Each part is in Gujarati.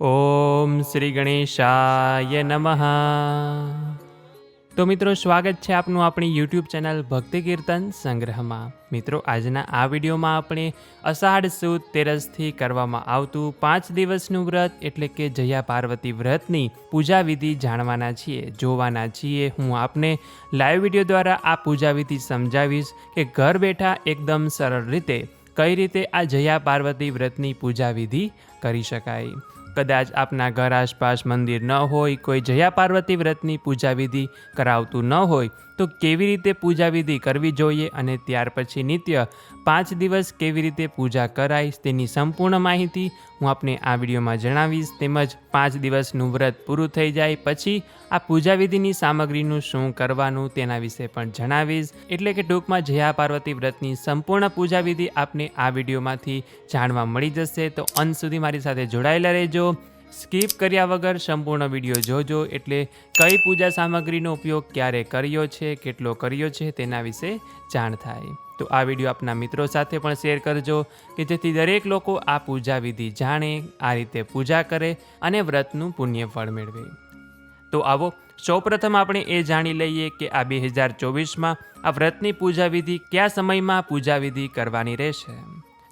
ઓમ શ્રી ગણેશાય નમઃ. તો મિત્રો, સ્વાગત છે આપનું આપણી યુટ્યુબ ચેનલ ભક્તિ કીર્તન સંગ્રહમાં. મિત્રો, આજના આ વિડીયોમાં આપણે અષાઢ સુદ તેરસથી કરવામાં આવતું પાંચ દિવસનું વ્રત એટલે કે જયા પાર્વતી વ્રતની પૂજા વિધિ જાણવાના છીએ, જોવાના છીએ. હું આપને લાઈવ વીડિયો દ્વારા આ પૂજા વિધિ સમજાવીશ કે ઘર બેઠા એકદમ સરળ રીતે કઈ રીતે આ જયા પાર્વતી વ્રતની પૂજા વિધિ કરી શકાય. કદાચ આપના ઘર આસપાસ મંદિર ન હોય, કોઈ જયા પાર્વતી વ્રતની પૂજા વિધિ કરાવતું ન હોય તો કેવી રીતે પૂજા વિધિ કરવી જોઈએ અને ત્યાર પછી નિત્ય પાંચ દિવસ કેવી રીતે પૂજા કરાય તેની સંપૂર્ણ માહિતી હું આપને આ વિડીયોમાં જણાવીશ. તેમજ પાંચ દિવસનું વ્રત પૂરું થઈ જાય પછી આ પૂજાવિધિની સામગ્રીનું શું કરવાનું તેના વિશે પણ જણાવીશ. એટલે કે ટૂંકમાં જયા પાર્વતી વ્રતની સંપૂર્ણ પૂજાવિધિ આપને આ વિડીયોમાંથી જાણવા મળી જશે. તો અંત સુધી મારી સાથે જોડાયેલા રહેજો. સ્કીપ કર્યા વગર સંપૂર્ણ વીડિયો જોજો એટલે કઈ પૂજા સામગ્રીનો ઉપયોગ ક્યારે કર્યો છે, કેટલો કર્યો છે તેના વિશે જાણ થાય. તો આ વીડિયો આપના મિત્રો સાથે પણ શેર કરજો કે જેથી દરેક લોકો આ પૂજા વિધિ જાણે, આ રીતે પૂજા કરે અને વ્રતનું પુણ્ય ફળ મેળવે. તો આવો, સૌપ્રથમ આપણે એ જાણી લઈએ કે આ બે હજાર ચોવીસમાં આ વ્રતની પૂજા વિધિ કયા સમયમાં પૂજા વિધિ કરવાની રહેશે.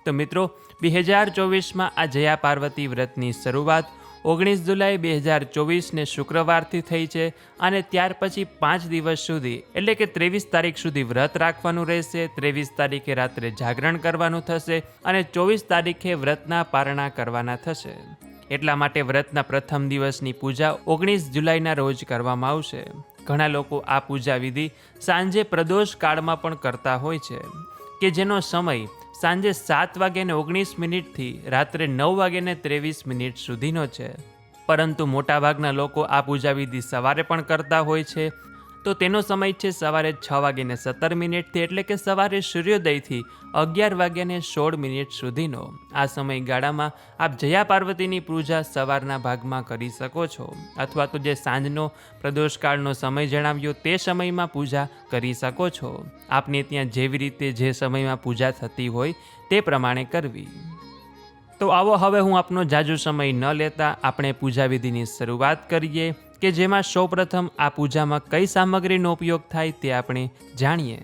તો મિત્રો, બે હજાર ચોવીસમાં આ જયા પાર્વતી વ્રતની શરૂઆત ઓગણીસ જુલાઈ બે હજાર ચોવીસને શુક્રવારથી થઈ છે અને ત્યાર પછી પાંચ દિવસ સુધી, એટલે કે ત્રેવીસ તારીખ સુધી વ્રત રાખવાનું રહેશે, ત્રેવીસ તારીખે રાત્રે જાગરણ કરવાનું થશે અને ચોવીસ તારીખે વ્રતના પારણા કરવાના થશે. એટલા માટે વ્રતના પ્રથમ દિવસની પૂજા ઓગણીસ જુલાઈના રોજ કરવામાં આવશે. ઘણા લોકો આ પૂજા વિધિ સાંજે પ્રદોષ કાળમાં પણ કરતા હોય છે, કે જેનો સમય સાંજે સાત વાગ્યાને ઓગણીસ મિનિટથી રાત્રે નવ વાગ્યાને ત્રેવીસ મિનિટ સુધીનો છે. પરંતુ મોટાભાગના લોકો આ પૂજા વિધિ સવારે પણ કરતા હોય છે. તો તેનો સમય છે સવારે છ વાગીને સત્તર મિનિટથી એટલે કે સવારે સૂર્યોદયથી અગિયાર વાગ્યાને સોળ મિનિટ સુધીનો. આ સમયગાળામાં આપ જયા પાર્વતીની પૂજા સવારના ભાગમાં કરી શકો છો. અથવા તો જે સાંજનો પ્રદોષકાળનો સમય જણાવ્યો તે સમયમાં પૂજા કરી શકો છો. આપને ત્યાં જેવી રીતે જે સમયમાં પૂજા થતી હોય તે પ્રમાણે કરવી. તો આવો હવે હું આપનો જાજુ સમય ન લેતા આપણે પૂજા વિધિની શરૂઆત કરીએ. કે જેમાં સૌપ્રથમ આ પૂજામાં કઈ સામગ્રીનો ઉપયોગ થાય તે આપણે જાણીએ.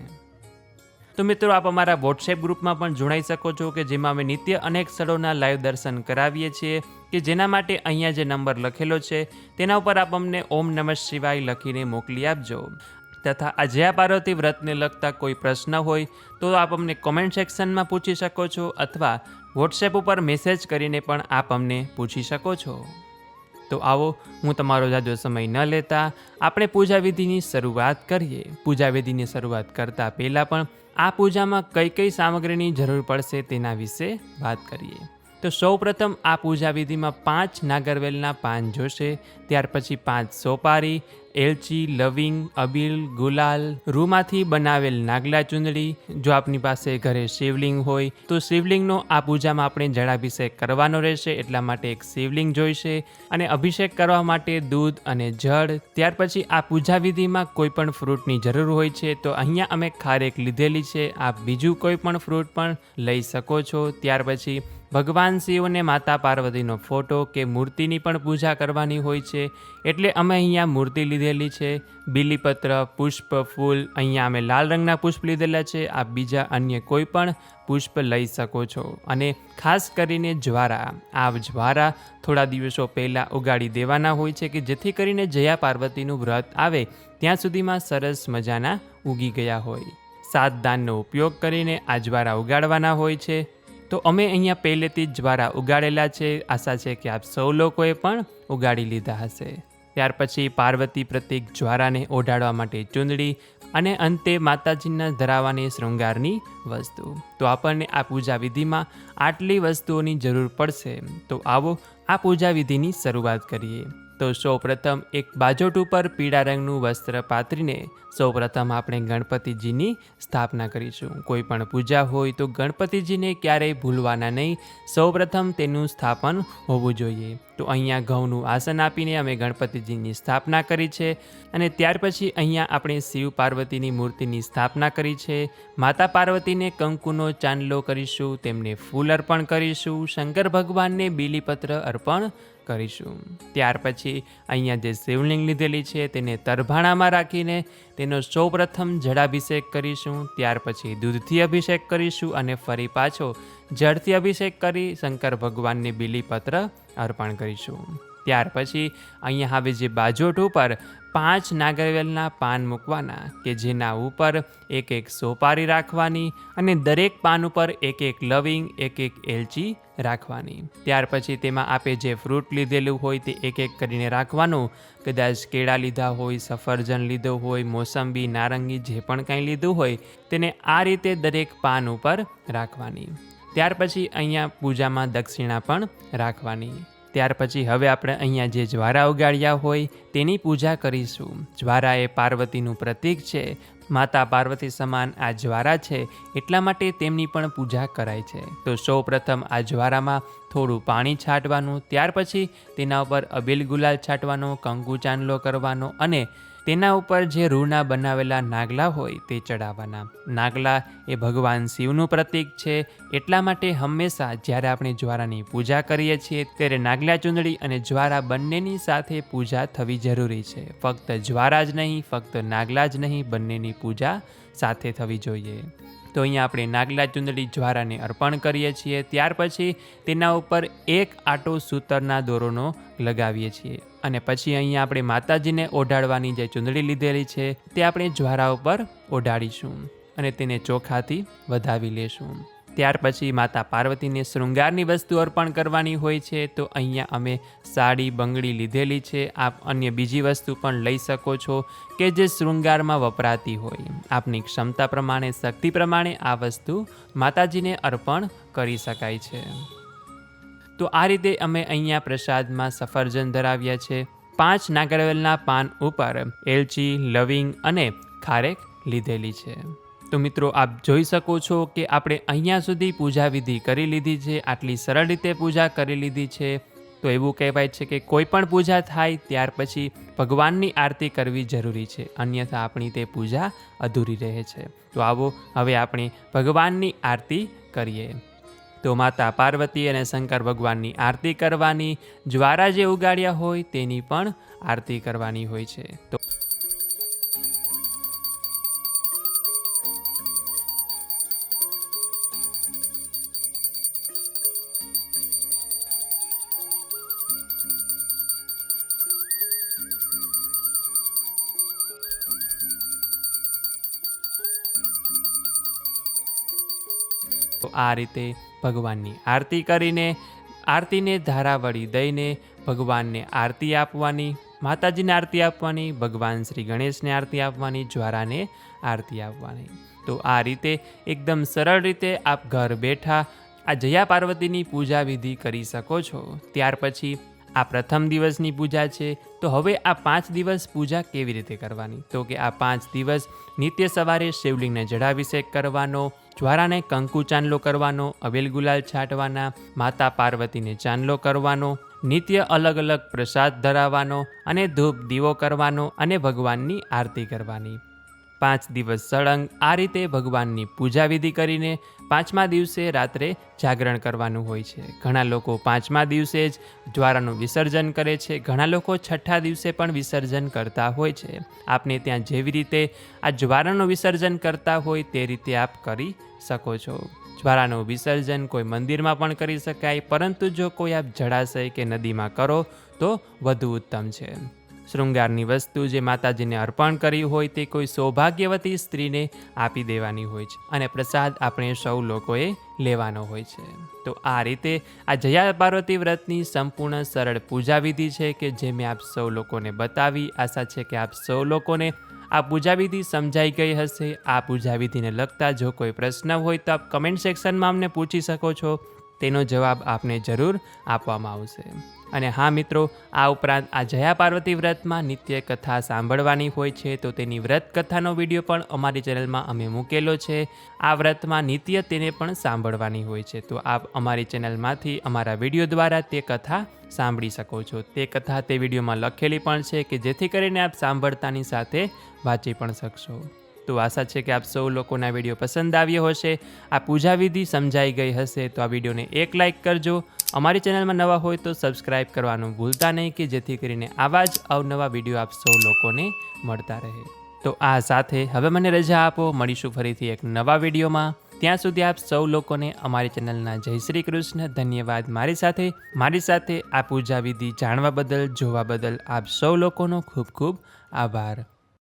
તો મિત્રો, આપ અમારા વોટ્સએપ ગ્રુપમાં પણ જોડાઈ શકો છો કે જેમાં અમે નિત્ય અનેક સ્થળોના લાઈવ દર્શન કરાવીએ છીએ કે જેના માટે અહીંયા જે નંબર લખેલો છે તેના ઉપર આપ અમને ઓમ નમઃ શિવાય લખીને મોકલી આપજો. તથા આ પાર્વતી વ્રતને લગતા કોઈ પ્રશ્ન હોય તો આપ અમને કોમેન્ટ સેક્શનમાં પૂછી શકો છો અથવા વોટ્સએપ ઉપર મેસેજ કરીને પણ આપ અમને પૂછી શકો છો. તો આવો, હું તમારો જાજો સમય ન લેતા આપણે પૂજા વિધિની શરૂઆત કરીએ. પૂજા વિધિની શરૂઆત કરતાં પહેલાં પણ આ પૂજામાં કઈ કઈ સામગ્રીની જરૂર પડશે તેના વિશે વાત કરીએ. તો સૌપ્રથમ આ પૂજા વિધિમાં પાંચ નાગરવેલના પાન જોશે, ત્યાર પછી પાંચ સોપારી, એલચી, લવિંગ, અબીલ, ગુલાલ, રૂમાંથી બનાવેલ નાગલા ચૂંદડી, જો આપની પાસે ઘરે શિવલિંગ હોય, તો શિવલિંગનો આ પૂજામાં આપણે જળાભિષેક કરવાનો રહેશે, એટલા માટે એક શિવલિંગ જોઈશે, અને અભિષેક કરવા માટે દૂધ અને જળ, ત્યાર પછી આ પૂજા વિધિમાં કોઈ પણ ફ્રૂટની જરૂર હોય છે, તો અહીંયા અમે ખારેક લીધેલી છે, આપ બીજું કોઈ પણ ફ્રૂટ પણ લઈ શકો છો, ત્યાર પછી ભગવાન શિવને માતા પાર્વતીનો ફોટો કે મૂર્તિની પણ પૂજા કરવાની હોય છે. એટલે અમે અહીંયા મૂર્તિ લીધેલી છે. બીલીપત્ર, પુષ્પ ફૂલ, અહીંયા અમે લાલ રંગના પુષ્પ લીધેલા છે. આ બીજા અન્ય કોઈ પણ પુષ્પ લઈ શકો છો. અને ખાસ કરીને જ્વારા. આ જ્વારા થોડા દિવસો પહેલાં ઉગાડી દેવાના હોય છે કે જેથી કરીને જયા પાર્વતીનું વ્રત આવે, ત્યાં સુધીમાં સરસ મજાના ઉગી ગયા હોય. સાત દાનનો ઉપયોગ કરીને આ જ્વારા ઉગાડવાના હોય છે. તો અમે અહીંયા પહેલેથી જ જ્વારા ઉગાડેલા છે. આશા છે કે આપ સૌ લોકોએ પણ ઉગાડી લીધા હશે. ત્યાર પછી પાર્વતી પ્રત્યેક જ્વારાને ઓઢાડવા માટે ચૂંદડી અને અંતે માતાજીના ધરાવાની શૃંગારની વસ્તુ. તો આપણને આ પૂજા વિધિમાં આટલી વસ્તુઓની જરૂર પડશે. તો આવો આ પૂજા વિધિની શરૂઆત કરીએ. તો સૌપ્રથમ એક બાજોટ ઉપર પીળા રંગનું વસ્ત્ર પાથરીને સૌપ્રથમ આપણે ગણપતિજીની સ્થાપના કરીશું. કોઈ પણ પૂજા હોય તો ગણપતિજીને ક્યારેય ભૂલવાના નહીં. સૌપ્રથમ તેનું સ્થાપન હોવું જોઈએ. તો અહીંયા ઘઉંનું આસન આપીને અમે ગણપતિજીની સ્થાપના કરી છે અને ત્યાર પછી અહીંયા આપણે શિવ પાર્વતીની મૂર્તિની સ્થાપના કરી છે. માતા પાર્વતીને કંકુનો ચાંદલો કરીશું, તેમને ફૂલ અર્પણ કરીશું, શંકર ભગવાનને બીલીપત્ર અર્પણ કરીશું. ત્યાર પછી અહીંયા જે શિવલિંગ લીધેલી છે તેને તરભાણામાં રાખીને તેનો સૌપ્રથમ જળાભિષેક કરીશું. ત્યાર પછી દૂધથી અભિષેક કરીશું અને ફરી પાછો જળથી અભિષેક કરી શંકર ભગવાનને બીલીપત્ર અર્પણ કરીશું. ત્યાર પછી અહીંયા હવે જે બાજોટ ઉપર પાંચ નાગરવેલના પાન મૂકવાના કે જેના ઉપર એક એક સોપારી રાખવાની અને દરેક પાન ઉપર એક એક લવિંગ, એક એક એલચી રાખવાની. ત્યાર પછી તેમાં આપે જે ફ્રૂટ લીધેલું હોય તે એક એક કરીને રાખવાનું. કદાચ કેળા લીધા હોય, સફરજન લીધો હોય, મોસંબી, નારંગી જે પણ કંઈ લીધું હોય તેને આ રીતે દરેક પાન ઉપર રાખવાની. ત્યાર પછી અહીંયા પૂજામાં દક્ષિણા પણ રાખવાની. ત્યાર પછી હવે આપણે અહીંયા જે જ્વારા ઉગાડ્યા હોય તેની પૂજા કરીશું. જ્વારા એ પાર્વતીનું પ્રતીક છે. માતા પાર્વતી સમાન આ જ્વારા છે, એટલા માટે તેમની પણ પૂજા કરાય છે. તો સૌ પ્રથમ આ જ્વારામાં થોડું પાણી છાંટવાનું, ત્યાર પછી તેના ઉપર અબીલ ગુલાલ છાંટવાનો, કંકુ ચાંદલો કરવાનો અને તેના ઉપર જે રૂના બનાવેલા નાગલા હોય તે ચડાવવાના. નાગલા એ ભગવાન શિવનું પ્રતીક છે. એટલા માટે હંમેશા જ્યારે આપણે જ્વારાની પૂજા કરીએ છીએ, ત્યારે નાગલા ચૂંદડી અને જ્વારા બંનેની સાથે પૂજા થવી જરૂરી છે. ફક્ત જ્વારા જ નહીં, ફક્ત નાગલા જ નહીં, બંનેની પૂજા સાથે થવી જોઈએ. તો અહીંયા આપણે નાગલા ચુંદડી જ્વારાને અર્પણ કરીએ છીએ. ત્યાર પછી તેના ઉપર એક આટો સૂતરના દોરોનો લગાવીએ છીએ. અને પછી અહીંયા આપણે માતાજીને ઓઢાડવાની જે ચુંદડી લીધેલી છે, તે આપણે જ્વારા ઉપર ઓઢાડીશું અને તેને ચોખાથી વધાવી લેશું. ત્યાર પછી માતા પાર્વતીને શૃંગારની વસ્તુ અર્પણ કરવાની હોય છે, તો અહીંયા અમે સાડી, બંગડી લીધેલી છે. આપ અન્ય બીજી વસ્તુ પણ લઈ શકો છો કે જે શૃંગારમાં વપરાતી હોય. આપની ક્ષમતા પ્રમાણે, શક્તિ પ્રમાણે આ વસ્તુ માતાજીને અર્પણ કરી શકાય છે. તો આ રીતે અમે અહીંયા પ્રસાદમાં સફરજન ધરાવ્યા છે પાંચ નાગરવેલના પાન ઉપર એલચી, લવિંગ અને ખારેક લીધેલી છે. તો મિત્રો આપ જોઈ શકો છો કે આપણે અહીંયા સુધી પૂજા વિધિ કરી લીધી છે, આટલી સરળ રીતે પૂજા કરી લીધી છે. તો એવું કહેવાય છે કે કોઈ પણ પૂજા થાય ત્યાર પછી ભગવાનની આરતી કરવી જરૂરી છે, અન્યથા આપણી તે પૂજા અધૂરી રહે છે. તો આવો હવે આપણે ભગવાનની આરતી કરીએ. તો માતા પાર્વતી અને શંકર ભગવાનની આરતી કરવાની, જ્વારા જે ઉગાડ્યા હોય તેની પણ આરતી કરવાની હોય છે. તો આ રીતે ભગવાનની આરતી કરીને, આરતીને ધારાવળી દઈને ભગવાનને આરતી આપવાની, માતાજીને આરતી આપવાની, ભગવાન શ્રી ગણેશને આરતી આપવાની, જ્વારાને આરતી આપવાની. તો આ રીતે એકદમ સરળ રીતે આપ ઘર બેઠા આ જયા પાર્વતીની પૂજા વિધિ કરી શકો છો. ત્યાર પછી આ પ્રથમ દિવસની પૂજા છે, તો હવે આ પાંચ દિવસ પૂજા કેવી રીતે કરવાની? તો કે આ પાંચ દિવસ નિત્ય સવારે શિવલિંગને જળાભિષેક કરવાનો જ્વારાને કંકુ ચાંદલો કરવાનો, અબેલ ગુલાલ છાંટવાના, માતા પાર્વતીને ચાંદલો કરવાનો, નિત્ય અલગ અલગ પ્રસાદ ધરાવવાનો અને ધૂપ દીવો કરવાનો અને ભગવાનની આરતી કરવાની. પાંચ દિવસ સળંગ આ રીતે ભગવાનની પૂજા વિધિ કરીને પાંચમા દિવસે રાત્રે જાગરણ કરવાનું હોય છે. ઘણા લોકો પાંચમા દિવસે જ જ્વારાનું વિસર્જન કરે છે. ઘણા લોકો છઠ્ઠા દિવસે પણ વિસર્જન કરતા હોય છે. આપને ત્યાં જેવી રીતે આ જ્વારાનું વિસર્જન કરતા હોય તે રીતે આપ કરી શકો છો. જ્વારાનું વિસર્જન કોઈ મંદિરમાં પણ કરી શકાય, પરંતુ જો કોઈ આપ જળાશય કે નદીમાં કરો તો વધુ ઉત્તમ છે. શૃંગારની વસ્તુ જે માતાજીને અર્પણ કરી હોય તે કોઈ સૌભાગ્યવતી સ્ત્રીને આપી દેવાની હોય છે અને પ્રસાદ આપણે સૌ લોકોએ લેવાનો હોય છે. તો આ રીતે આ જયા પાર્વતી વ્રતની સંપૂર્ણ સરળ પૂજા વિધિ છે કે જે મેં આપ સૌ લોકોને બતાવી. આશા છે કે આપ સૌ લોકોને આ પૂજા વિધિ સમજાઈ ગઈ હશે. આ પૂજા વિધિને લગતા જો કોઈ પ્રશ્ન હોય તો આપ કમેન્ટ સેક્શનમાં અમને પૂછી શકો છો. તેનો જવાબ આપને જરૂર આપવામાં આવશે. અને હા મિત્રો, આ ઉપરાંત આ જયા પાર્વતી વ્રતમાં નિત્ય કથા સાંભળવાની હોય છે, તો તેની વ્રત કથાનો વીડિયો પણ અમારી ચેનલમાં અમે મૂકેલો છે. આ વ્રતમાં નિત્ય તેને પણ સાંભળવાની હોય છે. તો આપ અમારી ચેનલમાંથી અમારા વીડિયો દ્વારા તે કથા સાંભળી શકો છો. તે કથા તે વિડીયોમાં લખેલી પણ છે કે જેથી કરીને આપ સાંભળતાની સાથે વાંચી પણ શકશો. તો આશા છે કે આપ સૌ લોકોને આ વીડિયો પસંદ આવ્યો હશે. આ પૂજા વિધિ સમજાઈ ગઈ હશે, તો આ વિડીયોને એક લાઇક કરજો. અમારી ચેનલમાં નવા હોય તો સબસ્ક્રાઈબ કરવાનું ભૂલતા નહીં કે જેથી કરીને આવા જ અવનવા વીડિયો આપ સૌ લોકોને મળતા રહે. તો આ સાથે હવે મને રજા આપો. મળીશું ફરીથી એક નવા વિડીયોમાં. ત્યાં સુધી આપ સૌ લોકોને અમારી ચેનલના જય શ્રી કૃષ્ણ. ધન્યવાદ મારી સાથે. મારી સાથે આ પૂજા વિધિ જાણવા બદલ, જોવા બદલ આપ સૌ લોકોનો ખૂબ ખૂબ આભાર.